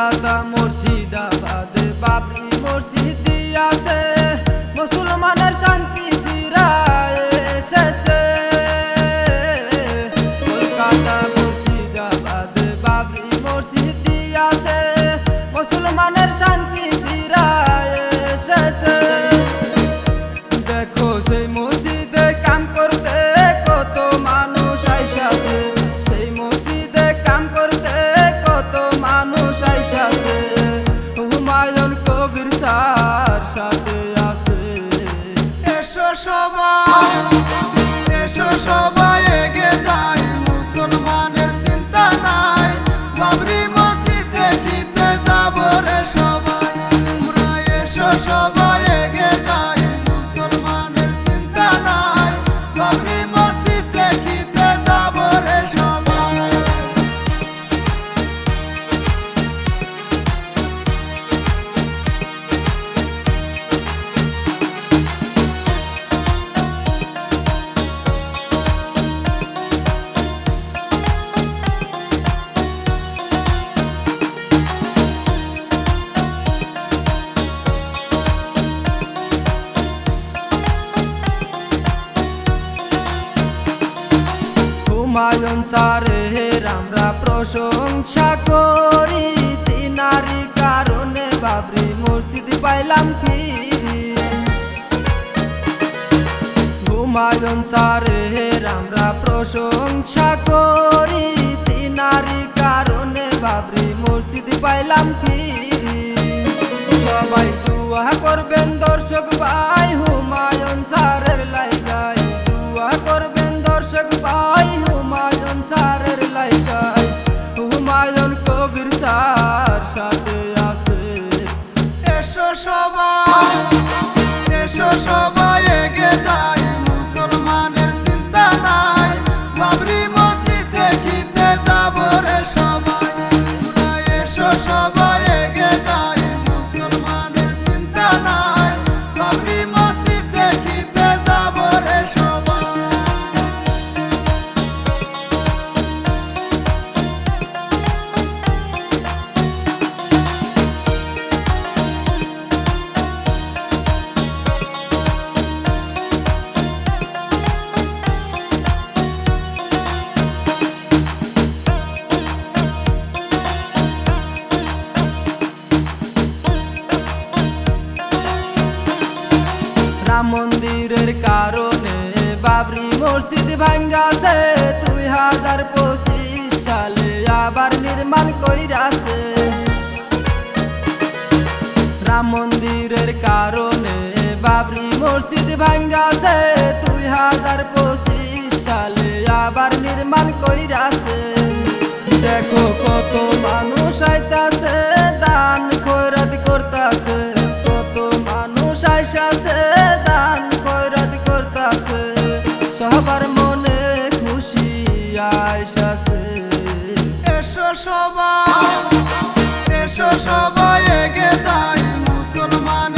কলকাতা মুর্শিদাবাদে বাবরি মসজিদ আছে। মুসলমানের শান্তি ফিরায় এসেছে। কলকাতা মুর্শিদাবাদে বাবরি মসজিদ আছে। হুমায়ুন স্যারের আমরা প্রশংসা করি। তিনারি কারণে বাবরি মসজিদ পাইলাম ফিরি। হুমায়ুন স্যারের আমরা প্রশংসা করি। তিনারি কারণে বাবরি মসজিদ পাইলাম ফিরি। সবাই দুয়া করবেন দর্শক ভাই, হুমায়ুন স্যারের লাইগাই দুয়া করবেন দর্শক ভাই এসো সবাই দেশ সবাই মন্দিরের কারণে বাবরি মসজিদ ভাঙ্গাছে, দুই হাজার পঁচিশ সালে আবার নির্মাণ কইরাছে। রাম মন্দিরের কারণে বাবরি মসজিদ ভাঙ্গাছে, দুই হাজার পঁচিশ সালে আবার নির্মাণ কইরাছে। দেখো কত মানুষ আইতাছে। কাছে এসো সবাই এসো সবাই এগে যাই মুসলমান